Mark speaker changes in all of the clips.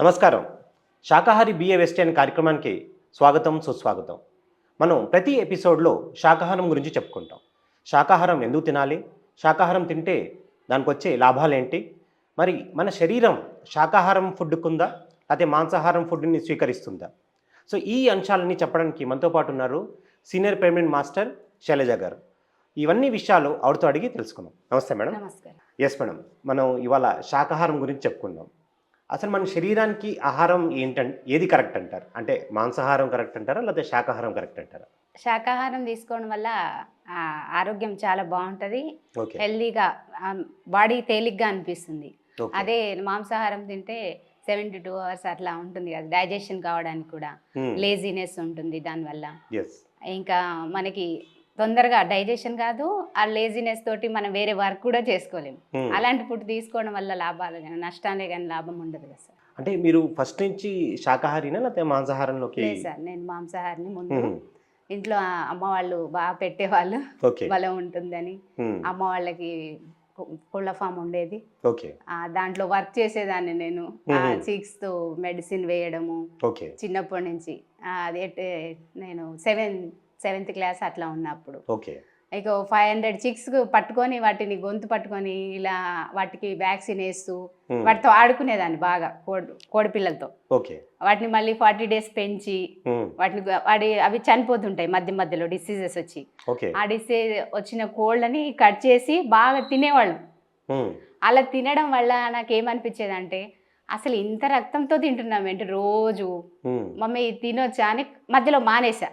Speaker 1: నమస్కారం. శాకాహారి BA western కార్యక్రమానికి స్వాగతం సుస్వాగతం. మనం ప్రతి ఎపిసోడ్లో శాకాహారం గురించి చెప్పుకుంటాం. శాకాహారం ఎందుకు తినాలి? శాకాహారం తింటే దానికి వచ్చే లాభాలు ఏంటి మరి మన శరీరం శాకాహారం ఫుడ్కుందా? లేకపోతే మాంసాహారం ఫుడ్ని స్వీకరిస్తుందా? సో ఈ అంశాలని చెప్పడానికి మనతో పాటు ఉన్నారు సీనియర్ పేమెంట్ మాస్టర్ శైలజ గారు. ఇవన్నీ విషయాలు ఆవిడతో అడిగి తెలుసుకుందాం. నమస్తే మేడం.
Speaker 2: నమస్కారం.
Speaker 1: ఎస్ మేడం మనం ఇవాళ శాకాహారం గురించి చెప్పుకుందాం. అసలు మన శరీరానికి ఆహారం ఏంటంటే ఏది కరెక్ట్ అంటారు? అంటే మాంసాహారం కరెక్ట్ అంటారా? లేకపోతే శాకాహారం కరెక్ట్ అంటారా?
Speaker 2: శాకాహారం తీసుకోవడం వల్ల ఆ, ఆరోగ్యం చాలా బాగుంటుంది. హెల్దీగా బాడీ తేలిగ్గా అనిపిస్తుంది. అదే మాంసాహారం తింటే సెవెంటీ టూ అవర్స్ అట్లా ఉంటుంది కదా డైజెషన్ కావడానికి కూడా. లేజినెస్ ఉంటుంది దానివల్ల. ఇంకా మనకి తొందరగా డైజెషన్ కాదు ఆ లేజినెస్ తోటి మనం వేరే వర్క్ కూడా చేసుకోలేము అలాంటి ఫుడ్ తీసుకోవడం వల్ల లాభాలు కానీ నష్టాలే కానీ లాభం ఉండదు కదా సార్.
Speaker 1: అంటే మీరు ఫస్ట్ నుంచి శాకాహారినా లేకపోతే మాంసాహారంలోకి?
Speaker 2: లేదు సార్ నేను మాంసాహారిని ముందు. ఇంట్లో అమ్మ వాళ్ళు బాగా పెట్టేవాళ్ళు. బలం ఉంటుందని.
Speaker 1: మ్మ్.
Speaker 2: అమ్మ వాళ్ళకి కోళ్ళ ఫామ్ ఉండేది. దాంట్లో వర్క్ చేసేదాన్ని నేను. చిక్స్తో మెడిసిన్ వేయడము. చిన్నప్పటి నుంచి అదే నేను సెవెన్ సెవెంత్ క్లాస్ అట్లా ఉన్నప్పుడు
Speaker 1: ఓకే
Speaker 2: ఇక ఫైవ్ హండ్రెడ్ చిక్స్ పట్టుకొని వాటిని గొంతు పట్టుకొని ఇలా వాటికి వ్యాక్సిన్ వేస్తూ. వాటితో ఆడుకునేదాన్ని బాగా కోడి కోడి పిల్లలతో
Speaker 1: ఓకే
Speaker 2: వాటిని మళ్ళీ ఫార్టీ డేస్ పెంచి. వాటిని వాడి అవి చనిపోతుంటాయి మధ్య మధ్యలో డిసీజెస్ వచ్చి ఆ డిసీజ్ వచ్చిన కోళ్ళని కట్ చేసి బాగా తినేవాళ్ళు. అలా తినడం వల్ల నాకు ఏమనిపించేది అంటే అసలు ఇంత రక్తంతో తింటున్నాం ఏంటి రోజు
Speaker 1: మ్మ్.
Speaker 2: మమ్మీ తినొచ్చా అని మధ్యలో మానేసా.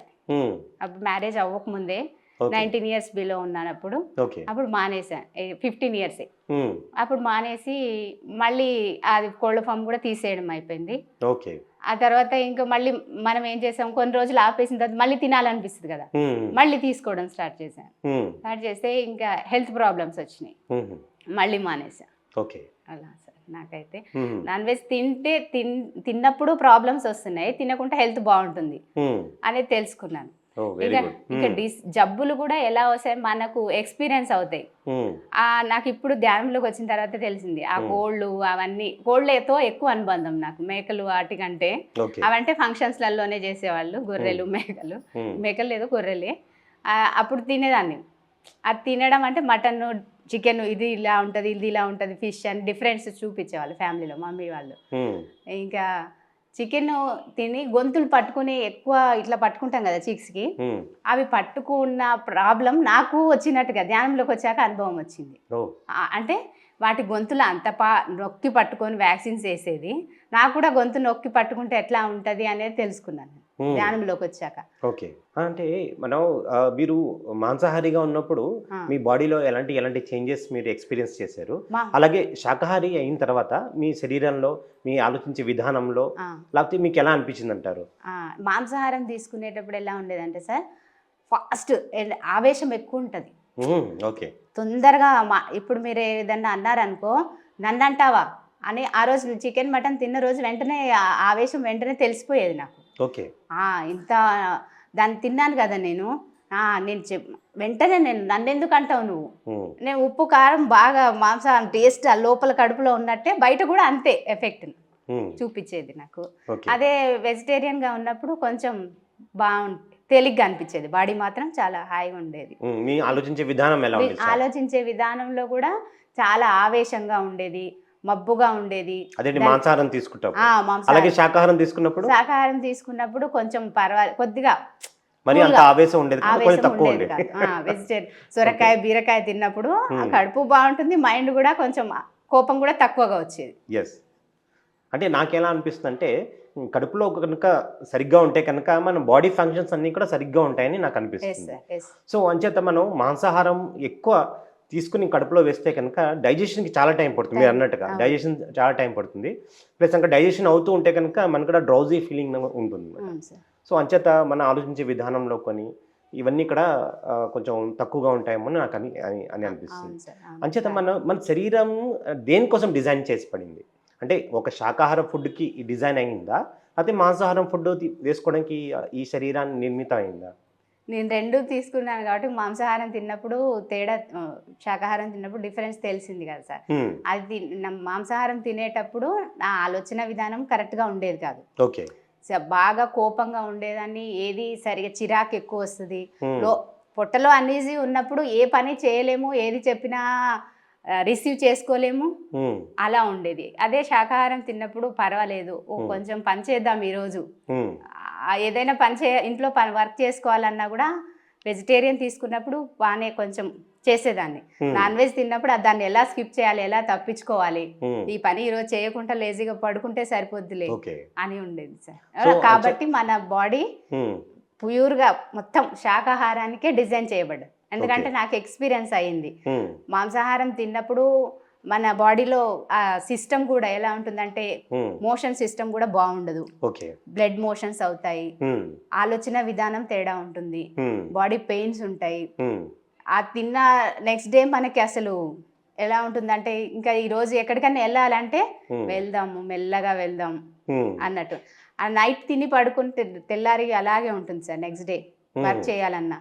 Speaker 2: అప్పుడు మ్యారేజ్ అవ్వకముందే నైన్టీన్ ఇయర్స్ బిలో ఉన్నాను అప్పుడు అప్పుడు మానేసా. Fifteen years. అప్పుడు మానేసి మళ్ళీ అది కోళ్ళ ఫామ్ కూడా తీసేయడం అయిపోయింది.
Speaker 1: ఓకే.
Speaker 2: ఆ తర్వాత ఇంకా మళ్ళీ మనం ఏం చేసాం? కొన్ని రోజులు ఆపేసిన తర్వాత మళ్ళీ తినాలనిపిస్తుంది కదా. మళ్ళీ తీసుకోవడం స్టార్ట్ చేశాను. స్టార్ట్ చేస్తే ఇంకా హెల్త్ ప్రాబ్లమ్స్ వచ్చినాయి. మళ్ళీ మానేసా
Speaker 1: ఓకే.
Speaker 2: అలా. నాకైతే. నాన్ వెజ్ తింటే తిన్ తిన్నప్పుడు ప్రాబ్లమ్స్ వస్తున్నాయి తినకుండా హెల్త్ బాగుంటుంది. అనేది తెలుసుకున్నాను. ఇక ఇక డిస్ జబ్బులు కూడా ఎలా వస్తాయి మనకు ఎక్స్పీరియన్స్ అవుతాయి. నాకు ఇప్పుడు ధ్యానంలోకి వచ్చిన తర్వాత తెలిసింది. ఆ. కోళ్ళు అవన్నీ కోళ్ళతో ఎక్కువ అనుబంధం నాకు. మేకలు వాటికంటే అవంటే ఫంక్షన్స్లలోనే చేసేవాళ్ళు గొర్రెలు మేకలు. మేకలు లేదు గొర్రెలే. అప్పుడు తినేదాన్ని. అది తినడం అంటే మటన్ చికెన్ ఇది ఇలా ఉంటుంది ఇది ఇలా ఉంటుంది ఫిష్ అని డిఫరెన్స్ చూపించేవాళ్ళు ఫ్యామిలీలో మమ్మీ వాళ్ళు. ఇంకా చికెన్ తిని గొంతులు పట్టుకుని ఎక్కువ ఇట్లా పట్టుకుంటాం కదా చిక్స్కి. అవి పట్టుకున్న ప్రాబ్లం నాకు వచ్చినట్టుగా ధ్యానంలోకి వచ్చాక అనుభవం వచ్చింది అంటే వాటి గొంతులు అంత పా నొక్కి పట్టుకొని వ్యాక్సిన్స్ వేసేది నాకు కూడా గొంతు నొక్కి పట్టుకుంటే ఎట్లా ఉంటుంది అనేది తెలుసుకున్నాను. ధ్యానంలోకి వచ్చాక
Speaker 1: ఓకే. అంటే మనం మీరు మాంసాహారిగా ఉన్నప్పుడు. మీ బాడీలో ఎలాంటి ఎలాంటి చేంజెస్ మీరు ఎక్స్పీరియన్స్ చేశారు? అలాగే శాకాహారి అయిన తర్వాత మీ శరీరంలో మీ ఆలోచించే విధానంలో లేకపోతే మీకు ఎలా అనిపించింది అంటారు
Speaker 2: మాంసాహారం తీసుకునేటప్పుడు ఎలా ఉండేదంటే సార్ ఫాస్ట్ ఆవేశం ఎక్కువ ఉంటుంది.
Speaker 1: ఓకే.
Speaker 2: తొందరగా మా ఇప్పుడు మీరు ఏదన్నా అన్నారనుకో నన్ను అంటావా అని ఆ రోజు చికెన్ మటన్ తిన్న రోజు వెంటనే ఆవేశం వెంటనే తెలిసిపోయేది నాకు.
Speaker 1: ఓకే.
Speaker 2: ఆ, ఇంత దాన్ని తిన్నాను కదా నేను. ఆ, నేను చెప్ వెంటనే నేను నన్ను ఎందుకు అంటావు నువ్వు నేను ఉప్పు కారం బాగా మాంసం టేస్ట్ ఆ లోపల కడుపులో ఉన్నట్టే బయట కూడా అంతే ఎఫెక్ట్ చూపించేది నాకు. అదే వెజిటేరియన్గా ఉన్నప్పుడు కొంచెం బాగుంది తేలిగ్గా అనిపించేది. బాడీ మాత్రం చాలా హాయిగా ఉండేది.
Speaker 1: మీ ఆలోచించే విధానం ఎలా?
Speaker 2: ఆలోచించే విధానంలో కూడా చాలా ఆవేశంగా ఉండేది. మబ్బుగా ఉండేది.
Speaker 1: అదేంటి మాంసాహారం తీసుకుంటాం అలాగే శాకాహారం తీసుకున్నప్పుడు?
Speaker 2: శాకాహారం తీసుకున్నప్పుడు కొంచెం పర్వాలేదు కొద్దిగా
Speaker 1: మరి అంత. ఆవేశం ఉండేది కొంచెం తక్కువ
Speaker 2: ఉండేది వెజిటేరియన్ సొరకాయ బీరకాయ తిన్నప్పుడు. కడుపు బాగుంటుంది మైండ్ కూడా కొంచెం కోపం కూడా తక్కువగా వచ్చేది.
Speaker 1: ఎస్ అంటే నాకెలా అనిపిస్తుంది అంటే కడుపులో కనుక సరిగ్గా ఉంటే కనుక మన బాడీ ఫంక్షన్స్ అన్నీ కూడా సరిగ్గా ఉంటాయని నాకు అనిపిస్తుంది. సో అంచేత మనం మాంసాహారం ఎక్కువ తీసుకుని కడుపులో వేస్తే కనుక డైజెషన్కి చాలా టైం పడుతుంది మీరు అన్నట్టుగా. డైజెషన్ చాలా టైం పడుతుంది. ప్లస్ ఇంకా డైజెషన్ అవుతూ ఉంటే కనుక మనకు కూడా డ్రౌజీ ఫీలింగ్ ఉంటుంది సో అంచేత మన ఆలోచించే విధానంలో కొని ఇవన్నీ కూడా ఆ, కొంచెం తక్కువగా ఉంటాయేమో అని నాకు అని అని- అని అనిపిస్తుంది. అంచేత మన మన శరీరం దేనికోసం డిజైన్ చేసి పడింది? అంటే ఒక శాకాహార ఫుడ్కి డిజైన్ అయిందా? లేకపోతే మాంసాహారం ఫుడ్ వేసుకోవడానికి ఈ శరీరాన్ని నిర్మితం అయిందా
Speaker 2: నేను రెండు తీసుకున్నాను కాబట్టి మాంసాహారం తిన్నప్పుడు తేడా శాకాహారం తిన్నప్పుడు డిఫరెన్స్ తెలిసింది కదా సార్. అది మాంసాహారం తినేటప్పుడు నా ఆలోచన విధానం కరెక్ట్గా ఉండేది కాదు.
Speaker 1: ఓకే.
Speaker 2: బాగా కోపంగా ఉండేదాన్ని ఏది సరిగా చిరాకు ఎక్కువ వస్తుంది. పొట్టలో అన్ఈజీ ఉన్నప్పుడు ఏ పని చేయలేము ఏది చెప్పినా రిసీవ్ చేసుకోలేము. అలా ఉండేది. అదే శాకాహారం తిన్నప్పుడు పర్వాలేదు. ఓ. కొంచెం పని చేద్దాం ఈరోజు. ఏదైనా పని చే ఇంట్లో పని వర్క్ చేసుకోవాలన్నా కూడా వెజిటేరియన్ తీసుకున్నప్పుడు బాగానే కొంచెం చేసేదాన్ని. నాన్ వెజ్ తిన్నప్పుడు దాన్ని ఎలా స్కిప్ చేయాలి ఎలా తప్పించుకోవాలి? ఈ పని ఈరోజు చేయకుండా లేజీగా పడుకుంటే సరిపోద్దిలే అని ఉండేది సార్. కాబట్టి మన బాడీ ప్యూర్గా మొత్తం శాకాహారానికే డిజైన్ చేయబడ్డది. ఎందుకంటే. నాకు ఎక్స్పీరియన్స్ అయ్యింది.
Speaker 1: ఉమ్,
Speaker 2: మాంసాహారం తిన్నప్పుడు మన బాడీలో ఆ సిస్టమ్ కూడా ఎలా ఉంటుందంటే మోషన్ సిస్టమ్ కూడా బాగుండదు. బ్లడ్ మోషన్స్ అవుతాయి. ఆలోచన విధానం తేడా ఉంటుంది. బాడీ పెయిన్స్ ఉంటాయి. ఆ తిన్న నెక్స్ట్ డే మనకి అసలు ఎలా ఉంటుందంటే ఇంకా ఈ రోజు ఎక్కడికైనా వెళ్ళాలంటే వెళ్దాము మెల్లగా వెళ్దాం అన్నట్టు. ఆ నైట్ తిని పడుకుంటే తెల్లారి అలాగే ఉంటుంది సార్ నెక్స్ట్ డే వర్క్ చేయాలన్నా.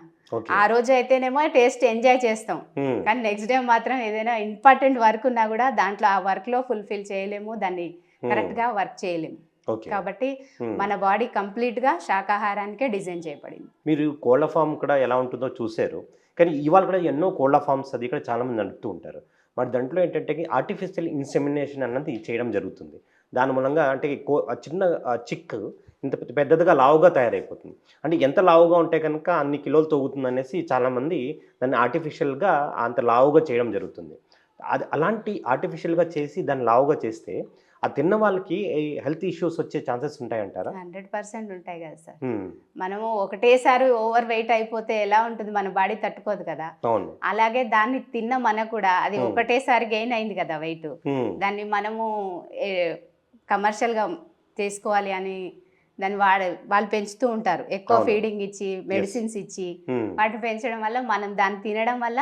Speaker 2: ఆ రోజు అయితేనేమో టేస్ట్ ఎంజాయ్ చేస్తాం. కానీ నెక్స్ట్ డే మాత్రం ఏదైనా ఇంపార్టెంట్ వర్క్ ఉన్నా కూడా దాంట్లో ఆ వర్క్లో ఫుల్ఫిల్ చేయలేము దాన్ని
Speaker 1: ఉమ్,
Speaker 2: కరెక్ట్గా వర్క్ చేయలేము.
Speaker 1: ఓకే.
Speaker 2: కాబట్టి. మన బాడీ కంప్లీట్గా శాకాహారానికే డిజైన్ చేయబడింది.
Speaker 1: మీరు కోళ్ళ ఫామ్ కూడా ఎలా ఉంటుందో చూశారు. కానీ ఇవాళ కూడా ఎన్నో కోళ్ళ ఫామ్స్ అది కూడా చాలామంది నడుపుతూ ఉంటారు. మరి దాంట్లో ఏంటంటే ఆర్టిఫిషియల్ ఇన్సెమినేషన్ అన్నది చేయడం జరుగుతుంది. దాని మూలంగా అంటే కో చిన్న చిక్ ఇంత పెద్ద- పెద్దదిగా లావుగా తయారైపోతుంది. అంటే ఎంత లావుగా ఉంటే కనుక అన్ని కిలోలు తగ్గుతుంది అనేసి చాలామంది దాన్ని ఆర్టిఫిషియల్గా అంత లావుగా చేయడం జరుగుతుంది. అది అలాంటి ఆర్టిఫిషియల్గా చేసి దాన్ని లావుగా చేస్తే ఆ తిన్న వాళ్ళకి హెల్త్ ఇష్యూస్ వచ్చే ఛాన్సెస్ ఉంటాయంటారా?
Speaker 2: హండ్రెడ్ పర్సెంట్ ఉంటాయి కదా సార్. మనము ఒకటేసారి ఓవర్ వెయిట్ అయిపోతే ఎలా ఉంటుంది? మన బాడీ తట్టుకోదు కదా. అలాగే దాన్ని తిన్న మనకు కూడా అది. ఒకటేసారి గెయిన్ అయింది కదా వెయిట్. దాన్ని మనము కమర్షియల్గా చేసుకోవాలి అని దాన్ని వాడ వాళ్ళు పెంచుతూ ఉంటారు. ఎక్కువ. ఫీడింగ్ ఇచ్చి మెడిసిన్స్ ఇచ్చి వాటిని పెంచడం వల్ల మనం దాన్ని తినడం వల్ల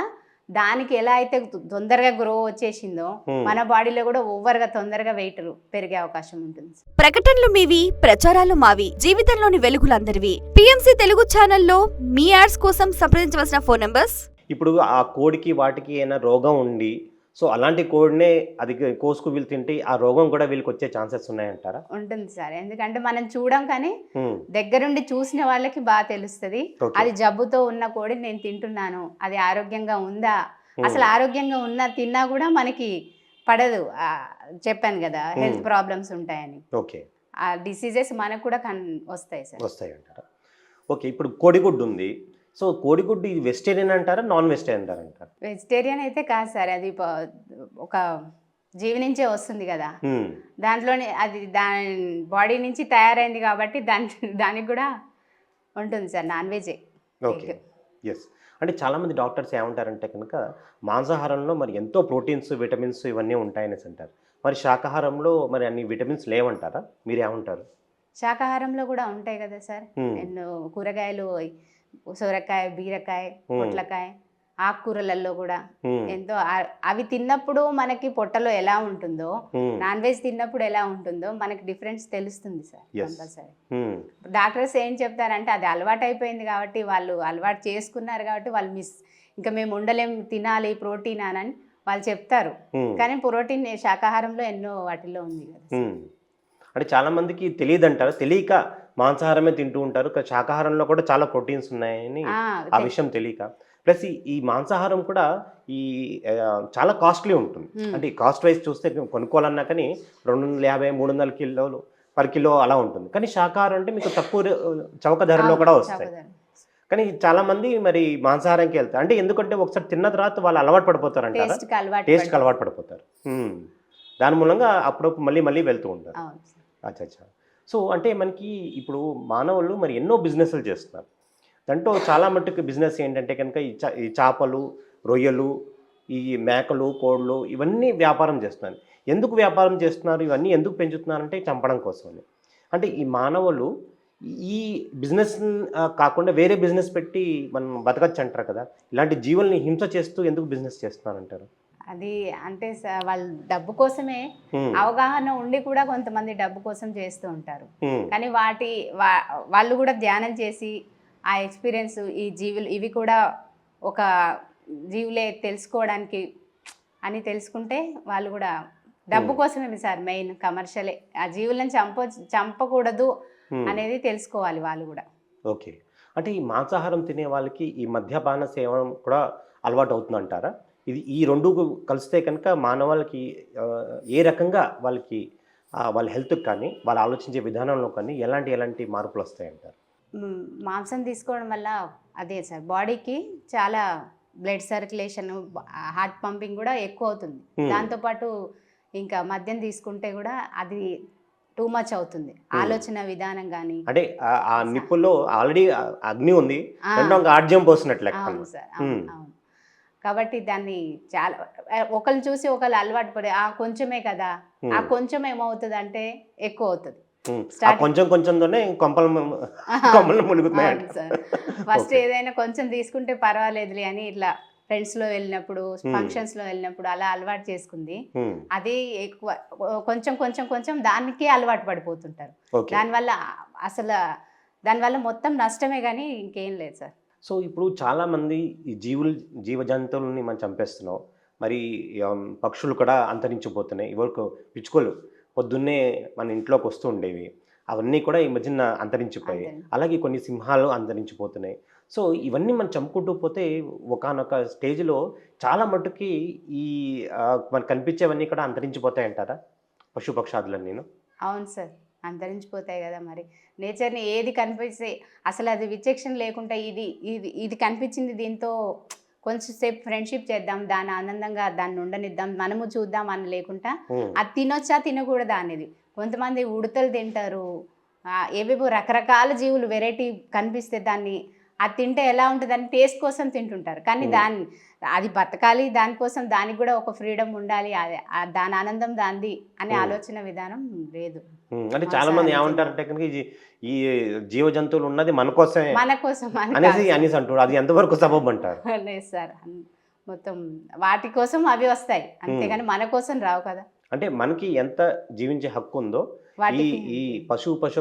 Speaker 2: దానికి ఎలా అయితే తొందరగా గ్రో వచ్చేసిందో. మన బాడీలో కూడా ఓవర్గా తొందరగా వెయిట్ పెరిగే అవకాశం ఉంటుంది.
Speaker 3: ప్రకటనలు మీవి ప్రచారాలు మావి జీవితంలోని వెలుగులందరివి. పిఎంసి తెలుగు ఛానల్లో మీ యాడ్స్ కోసం సంప్రదించవలసిన ఫోన్ నంబర్స్?
Speaker 1: ఇప్పుడు ఆ కోడికి వాటికి ఏమైనా రోగం ఉండి సో అలాంటి కోడినే అది కోసుకు వీళ్ళు తింటే ఆ రోగం కూడా వీళ్ళకి వచ్చే ఛాన్సెస్ ఉన్నాయంటారా?
Speaker 2: ఉంటుంది సార్. ఎందుకంటే మనం చూడం కానీ దగ్గరుండి చూసిన వాళ్ళకి బాగా తెలుస్తుంది. అది జబ్బుతో ఉన్న కోడి నేను తింటున్నాను. అది ఆరోగ్యంగా ఉందా? అసలు ఆరోగ్యంగా ఉన్నా తిన్నా కూడా మనకి పడదు. చెప్పాను కదా హెల్త్. ప్రాబ్లమ్స్ ఉంటాయని.
Speaker 1: ఓకే.
Speaker 2: ఆ డిసీజెస్ మనకు కూడా కన్ వస్తాయి సార్.
Speaker 1: వస్తాయంటారా? ఓకే ఇప్పుడు కోడిగుడ్డు ఉంది. సో కోడిగుడ్డు ఇది వెజిటేరియన్ అంటారా నాన్ వెజిటేరియన్ అంటారా అంటారా?
Speaker 2: వెజిటేరియన్ అయితే కాదు సార్ అది ఒక జీవి నుంచే వస్తుంది కదా. దాంట్లోనే అది దాని బాడీ నుంచి తయారైంది కాబట్టి దాని దానికి కూడా ఉంటుంది సార్ నాన్ వెజే.
Speaker 1: ఓకే. ఎస్ అంటే చాలామంది డాక్టర్స్ ఏమంటారంటే కనుక మాంసాహారంలో మరి ఎంతో ప్రోటీన్స్ విటమిన్స్ ఇవన్నీ ఉంటాయనేసి అంటారు. మరి శాకాహారంలో మరి అన్ని విటమిన్స్ లేవంటారా? మీరు ఏమంటారు?
Speaker 2: శాకాహారంలో కూడా ఉంటాయి కదా సార్ ఎన్నో కూరగాయలు సొరకాయ బీరకాయ. పొట్లకాయ ఆకుకూరలలో కూడా ఎంతో అవి తిన్నప్పుడు మనకి పొట్టలో ఎలా ఉంటుందో నాన్ వెజ్ తిన్నప్పుడు ఎలా ఉంటుందో మనకి డిఫరెన్స్ తెలుస్తుంది సార్. కంపల్సరీ డాక్టర్స్ ఏం చెప్తారంటే అది అలవాటు అయిపోయింది కాబట్టి వాళ్ళు అలవాటు చేసుకున్నారు కాబట్టి వాళ్ళు మిస్ ఇంకా మేము ఉండలేం తినాలి ప్రోటీన్ అని వాళ్ళు చెప్తారు. కానీ ప్రోటీన్ శాకాహారంలో ఎన్నో వాటిలో ఉంది కదా.
Speaker 1: అంటే చాలా మందికి తెలియదు అంటారు తెలియక మాంసాహారమే తింటూ ఉంటారు. శాకాహారంలో కూడా చాలా ప్రోటీన్స్ ఉన్నాయని
Speaker 2: ఆ,
Speaker 1: విషయం తెలియక. ప్లస్ ఈ మాంసాహారం కూడా ఈ చాలా కాస్ట్లీ ఉంటుంది. అంటే కాస్ట్ వైజ్ చూస్తే కొనుక్కోవాలన్నా కానీ రెండు వందల యాభై మూడు వందల కిలోలు పర్ కిలో అలా ఉంటుంది. కానీ శాకాహారం అంటే మీకు తక్కువ చౌక ధరలో కూడా వస్తాయి. కానీ చాలా మంది మరి మాంసాహారంకి వెళ్తారు. అంటే ఎందుకంటే ఒకసారి తిన్న తర్వాత వాళ్ళు అలవాటు పడిపోతారు అంటారా
Speaker 2: టేస్ట్కి అలవాటు
Speaker 1: పడిపోతారు. దాని మూలంగా అప్పుడప్పుడు మళ్ళీ మళ్ళీ వెళ్తూ ఉంటారు. అచ్చా సో అంటే మనకి ఇప్పుడు మానవులు మరి ఎన్నో బిజినెస్లు చేస్తున్నారు. దాంట్లో చాలా మట్టుకు బిజినెస్ ఏంటంటే కనుక ఈ చా ఈ చేపలు రొయ్యలు ఈ మేకలు కోళ్ళు ఇవన్నీ వ్యాపారం చేస్తున్నారు. ఎందుకు వ్యాపారం చేస్తున్నారు? ఇవన్నీ ఎందుకు పెంచుతున్నారంటే చంపడం కోసమని. అంటే ఈ మానవులు ఈ బిజినెస్ కాకుండా వేరే బిజినెస్ పెట్టి మనం బతకచ్చు అంటారు కదా. ఇలాంటి జీవుల్ని హింస చేస్తూ ఎందుకు బిజినెస్ చేస్తున్నారంటారు?
Speaker 2: అది అంటే వాళ్ళు డబ్బు కోసమే. అవగాహన ఉండి కూడా కొంతమంది డబ్బు కోసం చేస్తూ ఉంటారు. కానీ వాటి వా- వాళ్ళు కూడా ధ్యానం చేసి ఆ ఎక్స్పీరియన్స్ ఈ జీవులు ఇవి కూడా ఒక జీవులే తెలుసుకోవడానికి అని తెలుసుకుంటే వాళ్ళు కూడా డబ్బు. కోసమే సార్ మెయిన్ కమర్షియలే ఆ జీవులను చంప చంపకూడదు అనేది తెలుసుకోవాలి వాళ్ళు కూడా
Speaker 1: ఓకే అంటే ఈ మాంసాహారం తినే వాళ్ళకి ఈ మద్యపాన సేవనం కూడా అలవాటు అవుతుందంటారా ఇది ఈ రెండు కలిస్తే కనుక మానవాళికి ఆ, ఏ రకంగా వాళ్ళకి వాళ్ళ హెల్త్కి కానీ వాళ్ళు ఆలోచించే విధానంలో కానీ ఎలాంటి ఎలాంటి మార్పులు వస్తాయంటారు
Speaker 2: మాంసం తీసుకోవడం వల్ల అదే సార్. బాడీకి చాలా బ్లడ్ సర్క్యులేషన్ హార్ట్ పంపింగ్ కూడా ఎక్కువ అవుతుంది. దాంతోపాటు ఇంకా మద్యం తీసుకుంటే కూడా అది టూ మచ్ అవుతుంది. ఆలోచన విధానం కానీ
Speaker 1: అంటే ఆ- నిప్పుల్లో ఆల్రెడీ అగ్ని ఉంది. ఆడ్యం పోసినట్లు
Speaker 2: అవును. సార్. అవును. కాబట్టి దాన్ని చాలా ఒకళ్ళు చూసి ఒకళ్ళు అలవాటు పడే ఆ కొంచెమే కదా. ఆ కొంచెం ఏమవుతుంది అంటే ఎక్కువ అవుతుంది.
Speaker 1: కొంచెం కొంచెంతోనే కొంపలు
Speaker 2: సార్. ఫస్ట్. ఏదైనా కొంచెం తీసుకుంటే పర్వాలేదులే అని ఇట్లా ఫ్రెండ్స్లో వెళ్ళినప్పుడు. ఫంక్షన్స్లో వెళ్ళినప్పుడు అలా అలవాటు చేసుకుంది. అది ఎక్కువ కొంచెం కొంచెం కొంచెం దానికే అలవాటు పడిపోతుంటారు. దానివల్ల అసలు దానివల్ల మొత్తం నష్టమే కానీ ఇంకేం లేదు సార్.
Speaker 1: సో ఇప్పుడు చాలా మంది ఈ జీవులు జీవ జంతువులని మనం చంపేస్తున్నాం. మరి పక్షులు కూడా అంతరించిపోతున్నాయి. ఇవరకు పిచ్చుకలు పొద్దున్నే మన ఇంట్లోకి వస్తూ ఉండేవి. అవన్నీ కూడా ఈ మధ్యన అంతరించిపోయాయి.
Speaker 2: అంతరించి-
Speaker 1: అలాగే కొన్ని సింహాలు అంతరించిపోతున్నాయి. సో ఇవన్నీ మనం చంపుకుంటూ పోతే ఒకనొక స్టేజ్లో చాలా మటుకి ఈ మనకు కనిపించేవన్నీ కూడా అంతరించిపోతాయి అంటారా పశుపక్షాదులన్నీ
Speaker 2: అవును సార్. అంతరించిపోతాయి కదా మరి. నేచర్ని ఏది కనిపిస్తే అసలు అది విచక్షణ లేకుండా ఇది ఇది ఇది కనిపించింది దీంతో కొంచెం సేపు ఫ్రెండ్షిప్ చేద్దాం దాని ఆనందంగా దాన్ని ఉండనిద్దాం మనము చూద్దాం అని లేకుండా అది తినొచ్చా తినకూడదా అనేది. కొంతమంది ఉడతలు తింటారు. ఏవేవో రకరకాల జీవులు వెరైటీ కనిపిస్తే దాన్ని అది తింటే ఎలా ఉంటుందని టేస్ట్ కోసం తింటుంటారు. కానీ. దాన్ని అది బతకాలి దానికోసం దానికి కూడా ఒక ఫ్రీడమ్ ఉండాలి అది- దాని ఆనందం దాంది అనే. ఆలోచన విధానం లేదు.
Speaker 1: అంటే చాలా మంది ఏమంటారంటే కనుక ఈ- జీవ జంతువులు ఉన్నది మన కోసమే
Speaker 2: మన కోసం అని
Speaker 1: అనేసి అంటారు. అది ఎంతవరకు సబబ్ అంటారు?
Speaker 2: లేదు సార్ మొత్తం వాటి కోసం అవి వస్తాయి. అంతేగాని మన కోసం రావు కదా.
Speaker 1: అంటే మనకి ఎంత జీవించే హక్కు ఉందో ఈ ఈ పశు పశు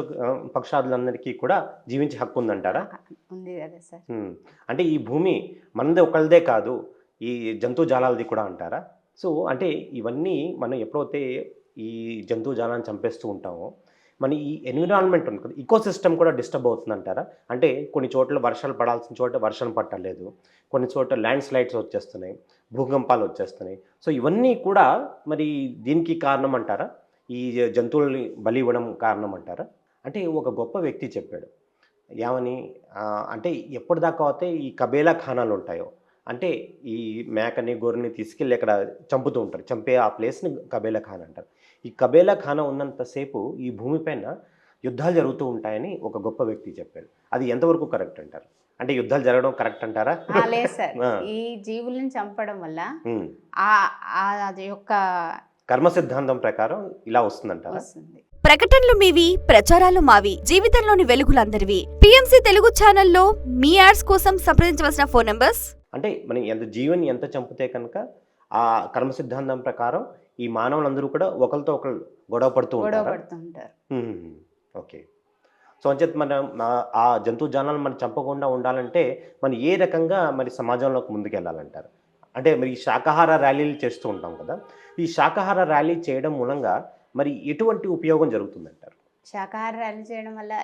Speaker 1: పక్షాదులందరికీ కూడా జీవించే హక్కు ఉందంటారా?
Speaker 2: ఉంది కదా సార్.
Speaker 1: అంటే ఈ భూమి మనది ఒకళ్ళదే కాదు ఈ జంతు జాలాలది కూడా అంటారా? సో అంటే ఇవన్నీ మనం ఎప్పుడైతే ఈ జంతు జాలాన్ని చంపేస్తూ ఉంటామో మన ఈ ఎన్విరాన్మెంట్ ఉంది కదా ఈకో సిస్టమ్ కూడా డిస్టర్బ్ అవుతుందంటారా? అంటే కొన్ని చోట్ల వర్షాలు పడాల్సిన చోట వర్షం పట్టలేదు కొన్ని చోట్ల ల్యాండ్ స్లైడ్స్ వచ్చేస్తున్నాయి భూకంపాలు వచ్చేస్తున్నాయి. సో ఇవన్నీ కూడా మరి దీనికి కారణం అంటారా? ఈ జంతువుల్ని బలి ఇవ్వడం కారణం అంటారా అంటే ఒక గొప్ప వ్యక్తి చెప్పాడు. ఏమని? అంటే ఎప్పటిదాకా అయితే ఈ కబేలా ఖానాలు ఉంటాయో అంటే ఈ మేకని గొర్రెని తీసుకెళ్ళి ఇక్కడ చంపుతూ ఉంటారు. చంపే ఆ ప్లేస్ని కబేలా ఖాన్ అంటారు. ఈ కబేలా ఖానా ఉన్నంతసేపు ఈ భూమిపైన యుద్ధాలు జరుగుతూ ఉంటాయని ఒక గొప్ప వ్యక్తి చెప్పాడు. అది ఎంతవరకు కరెక్ట్ అంటారు? అంటే యుద్ధాలు జరగడం కరెక్ట్ అంటారా?
Speaker 2: లేదు సార్. ఈ జీవులను చంపడం వల్ల. ఆ యొక్క
Speaker 1: కర్మ సిద్ధాంతం ప్రకారం ఇలా వస్తుందంటారా?
Speaker 2: వస్తుంది.
Speaker 3: ప్రకటనలు మీవి ప్రచారాలు మావి జీవితంలోని వెలుగులందరివి. పిఎంసి తెలుగు ఛానల్లో మీ యాడ్స్ కోసం సంప్రదించవలసిన ఫోన్ నంబర్స్?
Speaker 1: అంటే మనం ఎంత జీవని ఎంత చంపితే కనుక ఆ కర్మ సిద్ధాంతం ప్రకారం ఈ మానవులందరూ కూడా ఒకరితో ఒకరు గొడవ పడుతూ
Speaker 2: గొడవ
Speaker 1: ఉంటారు. ఓకే. సో అంచేత మనం ఆ- ఆ జంతు జానాలను మనం చంపకుండా ఉండాలంటే మనం ఏ రకంగా మరి సమాజంలోకి ముందుకెళ్ళాలంటారు? అంటే మరి ఈ శాకాహార ర్యాలీలు చేస్తూ ఉంటాం కదా ఈ శాకాహార ర్యాలీ చేయడం మూలంగా మరి ఎటువంటి ఉపయోగం జరుగుతుందంటారు?
Speaker 2: శాకాహార ర్యాలీ చేయడం వల్ల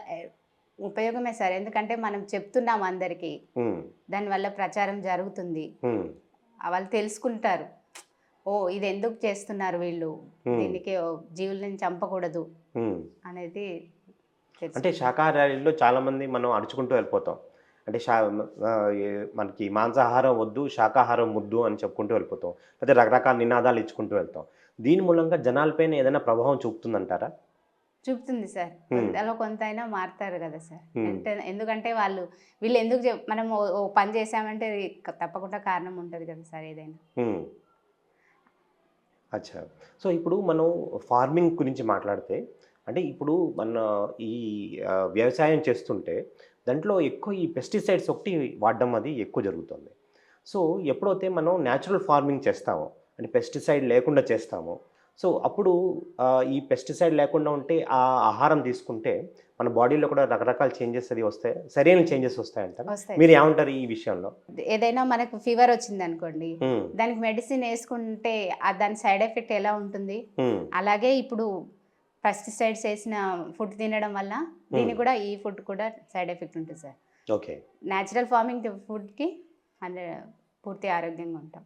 Speaker 2: ఉపయోగమే సార్. ఎందుకంటే మనం చెప్తున్నాం అందరికీ దానివల్ల ప్రచారం జరుగుతుంది. వాళ్ళు తెలుసుకుంటారు. ఓ ఇది ఎందుకు చేస్తున్నారు వీళ్ళు? దీనికి జీవులను చంపకూడదు. అనేది.
Speaker 1: అంటే శాకాహార ర్యాలీలో చాలామంది మనం అడుచుకుంటూ వెళ్ళిపోతాం. అంటే ఏ- మనకి మాంసాహారం వద్దు శాకాహారం ముద్దు అని చెప్పుకుంటూ వెళ్ళిపోతాం. లేకపోతే రకరకాల నినాదాలు ఇచ్చుకుంటూ వెళ్తాం. దీని మూలంగా జనాలపైన ఏదైనా ప్రభావం చూపుతుందంటారా?
Speaker 2: చూపుతుంది సార్. కొంతలో కొంత అయినా మారుతారు కదా సార్. అంటే ఎందుకంటే వాళ్ళు వీళ్ళు ఎందుకు మనం ఓ- పని చేసామంటే తప్పకుండా కారణం ఉంటుంది కదా సార్ ఏదైనా.
Speaker 1: అచ్చా. సో ఇప్పుడు మనం ఫార్మింగ్ గురించి మాట్లాడితే అంటే ఇప్పుడు మన ఈ వ్యవసాయం చేస్తుంటే దాంట్లో ఎక్కువ ఈ పెస్టిసైడ్స్ ఒకటి వాడడం అది ఎక్కువ జరుగుతుంది. సో ఎప్పుడైతే మనం న్యాచురల్ ఫార్మింగ్ చేస్తామో అంటే పెస్టిసైడ్ లేకుండా చేస్తామో సో అప్పుడు ఈ పెస్టిసైడ్ లేకుండా ఉంటే ఆ ఆహారం తీసుకుంటే మన బాడీలో కూడా రకరకాల చేంజెస్ అది వస్తాయి సరైన చేంజెస్ వస్తాయంటారు
Speaker 2: వస్తాయి.
Speaker 1: మీరు ఏమంటారు ఈ విషయంలో?
Speaker 2: ఏదైనా మనకు ఫీవర్ వచ్చింది అనుకోండి దానికి మెడిసిన్ వేసుకుంటే దాని సైడ్ ఎఫెక్ట్ ఎలా ఉంటుంది? అలాగే ఇప్పుడు పెస్టిసైడ్స్ వేసిన ఫుడ్ తినడం వల్ల దీనికి కూడా ఈ ఫుడ్ కూడా సైడ్ ఎఫెక్ట్ ఉంటుంది సార్.
Speaker 1: ఓకే.
Speaker 2: న్యాచురల్ ఫార్మింగ్ ఫుడ్కి హండ్రెడ్ పూర్తి ఆరోగ్యంగా ఉంటాం.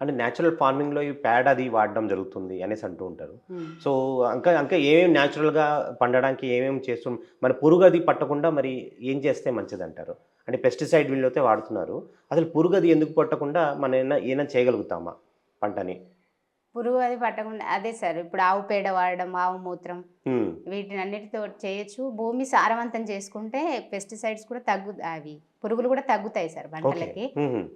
Speaker 1: అంటే న్యాచురల్ ఫార్మింగ్లో ఈ ప్యాడ్ అది వాడడం జరుగుతుంది అనేసి అంటూ ఉంటారు. సో ఇంకా ఇంకా ఏమేమి న్యాచురల్గా పండడానికి ఏమేమి చేస్తు మన పురుగు అది పట్టకుండా మరి ఏం చేస్తే మంచిది అంటారు అంటే పెస్టిసైడ్ వీళ్ళైతే వాడుతున్నారు. అసలు పురుగు అది ఎందుకు పట్టకుండా మనం ఏమైనా చేయగలుగుతామా పంటని?
Speaker 2: పురుగు అది పట్టకుండా అదే సార్ ఇప్పుడు ఆవు పేడ వాడడం ఆవు మూత్రం వీటిని అన్నిటితో చేయొచ్చు. భూమి సారవంతం చేసుకుంటే పెస్టిసైడ్స్ కూడా తగ్గు అవి పురుగులు కూడా తగ్గుతాయి సార్ పంటలకి.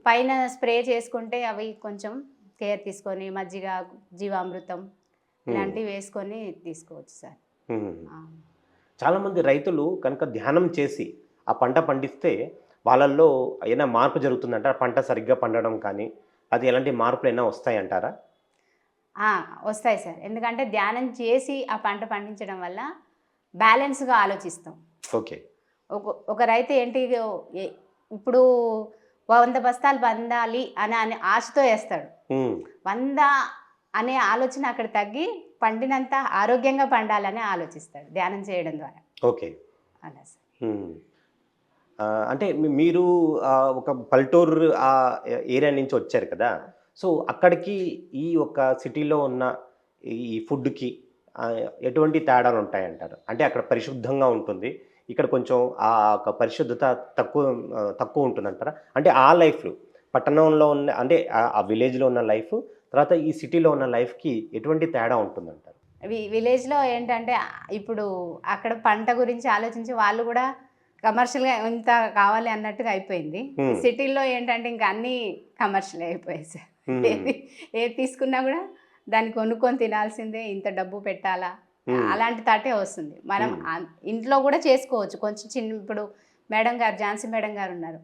Speaker 2: పైన స్ప్రే చేసుకుంటే అవి కొంచెం కేర్ తీసుకొని మజ్జిగ జీవామృతం ఇలాంటివి వేసుకొని తీసుకోవచ్చు సార్.
Speaker 1: ఉమ్.
Speaker 2: ఆ.
Speaker 1: చాలామంది రైతులు కనుక ధ్యానం చేసి ఆ పంట పండిస్తే వాళ్ళల్లో ఏమైనా మార్పు జరుగుతుందంటారా? పంట సరిగ్గా పండడం కానీ అది ఎలాంటి మార్పులు అయినా వస్తాయంటారా?
Speaker 2: ఆ, వస్తాయి సార్. ఎందుకంటే ధ్యానం చేసి ఆ పంట పండించడం వల్ల బ్యాలెన్స్గా ఆలోచిస్తాం.
Speaker 1: ఓకే.
Speaker 2: ఒక ఒక రైతు ఏంటి ఇప్పుడు వంద బస్తాలు పందాలి అని అని ఆశతో వేస్తాడు. వంద అనే ఆలోచన అక్కడ తగ్గి పండినంత ఆరోగ్యంగా పండాలని ఆలోచిస్తాడు ధ్యానం చేయడం ద్వారా.
Speaker 1: ఓకే.
Speaker 2: అలా సార్.
Speaker 1: అంటే మీరు ఒక పల్లెటూరు ఆ ఏరియా నుంచి వచ్చారు కదా? సో అక్కడికి ఈ ఒక సిటీలో ఉన్న ఈ ఫుడ్కి ఎటువంటి తేడాలు ఉంటాయంటారు? అంటే అక్కడ పరిశుద్ధంగా ఉంటుంది. ఇక్కడ కొంచెం ఆ ఒక పరిశుద్ధత తక్కువ తక్కువ ఉంటుందంటారా? అంటే ఆ లైఫ్ పట్టణంలో ఉన్న అంటే ఆ- విలేజ్లో ఉన్న లైఫ్ తర్వాత ఈ సిటీలో ఉన్న లైఫ్కి ఎటువంటి తేడా ఉంటుందంటారు?
Speaker 2: విలేజ్లో ఏంటంటే ఇప్పుడు అక్కడ పంట గురించి ఆలోచించి వాళ్ళు కూడా కమర్షియల్గా ఇంత కావాలి అన్నట్టుగా అయిపోయింది.
Speaker 1: Hmm.
Speaker 2: సిటీలో ఏంటంటే ఇంకా అన్నీ కమర్షియల్ అయిపోయాయి సార్. ఏది ఏది తీసుకున్నా కూడా దాన్ని కొనుక్కొని తినాల్సిందే ఇంత డబ్బు పెట్టాలా. అలాంటి తాటే వస్తుంది. మనం ఇంట్లో కూడా చేసుకోవచ్చు. కొంచెం చిన్న ఇప్పుడు మేడం గారు ఝాన్సీ మేడం గారు ఉన్నారు.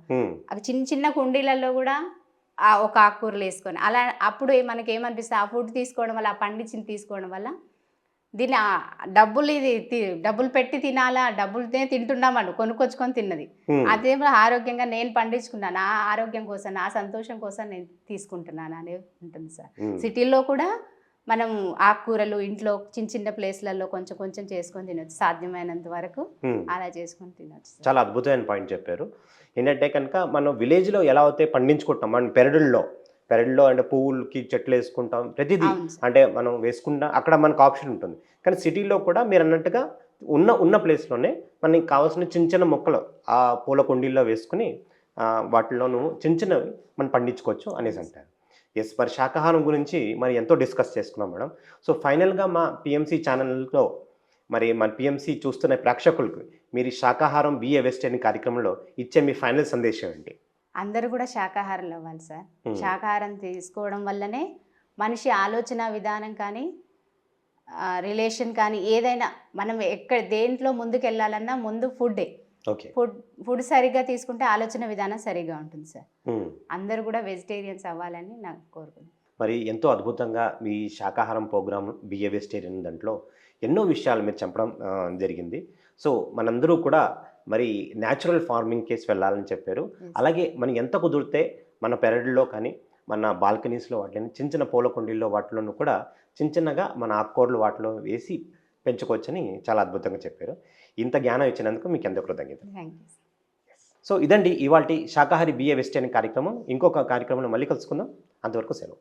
Speaker 2: అవి చిన్న చిన్న కుండీలలో కూడా ఆ ఒక ఆకుకూరలు వేసుకొని అలా అప్పుడు మనకి ఏమనిపిస్తుంది ఆ ఫుడ్ తీసుకోవడం వల్ల ఆ పండించింది తీసుకోవడం వల్ల దీన్ని డబ్బులు ఇది డబ్బులు పెట్టి తినాలా డబ్బులనే తింటున్నామను కొనుక్కొచ్చుకొని తిన్నది. అదేమో ఆరోగ్యంగా నేను పండించుకున్నాను నా ఆరోగ్యం కోసం నా సంతోషం కోసం నేను తీసుకుంటున్నాను అనేది ఉంటుంది సార్. సిటీల్లో కూడా మనం ఆకుకూరలు ఇంట్లో చిన్న చిన్న ప్లేస్లలో కొంచెం కొంచెం చేసుకొని తినొచ్చు సాధ్యమైనంత వరకు. అలా చేసుకొని తినొచ్చు.
Speaker 1: చాలా అద్భుతమైన పాయింట్ చెప్పారు ఏంటంటే కనుక మనం విలేజ్లో ఎలా అయితే పండించుకుంటాం మనం పెరడుల్లో పెరడులో అంటే పువ్వులకి చెట్లు వేసుకుంటాం. ప్రతిదీ. అంటే మనం వేసుకుంటా అక్కడ మనకు ఆప్షన్ ఉంటుంది. కానీ సిటీలో కూడా మీరు అన్నట్టుగా ఉన్న ఉన్న ప్లేస్లోనే మనకి కావాల్సిన చిన్న చిన్న మొక్కలు ఆ పూల కుండీల్లో వేసుకుని వాటిలోనూ చిన్న చిన్నవి మనం పండించుకోవచ్చు అనేసి అంటారు. ఎస్ మరి శాకాహారం గురించి మరి ఎంతో డిస్కస్ చేసుకున్నాం మేడం. సో ఫైనల్గా మా పిఎంసి ఛానల్లో మరి మన పిఎంసి చూస్తున్న ప్రేక్షకులకు మీరు శాకాహారం బిఏ వెస్ట్ అనే కార్యక్రమంలో ఇచ్చే మీ ఫైనల్ సందేశం ఏంటి?
Speaker 2: అందరూ కూడా శాకాహారులు అవ్వాలి సార్. శాకాహారం తీసుకోవడం వల్లనే మనిషి ఆలోచన విధానం కానీ రిలేషన్ కానీ ఏదైనా మనం ఎక్కడ దేంట్లో ముందుకు వెళ్ళాలన్నా ముందు ఫుడ్డే.
Speaker 1: ఓకే.
Speaker 2: ఫుడ్ ఫుడ్ సరిగ్గా తీసుకుంటే ఆలోచన విధానం సరిగ్గా ఉంటుంది సార్. అందరూ కూడా వెజిటేరియన్స్ అవ్వాలని నాకు కోరుకుంది
Speaker 1: మరి ఎంతో అద్భుతంగా మీ శాకాహారం ప్రోగ్రామ్ బిఏ వెజిటేరియన్ దాంట్లో ఎన్నో విషయాలు మీరు చెప్పడం జరిగింది. సో మనందరూ కూడా మరి న్యాచురల్ ఫార్మింగ్ కేసు వెళ్ళాలని చెప్పారు. అలాగే మనం ఎంత కుదిరితే మన పెరడులో కానీ మన బాల్కనీస్లో వాటిని చిన్న చిన్న పూల కుండీల్లో వాటిలోనూ కూడా చిన్న చిన్నగా మన ఆకుకూరలు వాటిలో వేసి పెంచుకోవచ్చని చాలా అద్భుతంగా చెప్పారు. ఇంత జ్ఞానం ఇచ్చినందుకు మీకు ఎంతో కృతజ్ఞత సో ఇదండి ఇవాళ శాకాహారి బిఏ వెస్ట్ అనే కార్యక్రమం. ఇంకొక కార్యక్రమంలో మళ్ళీ కలుసుకుందాం. అంతవరకు సెలవు.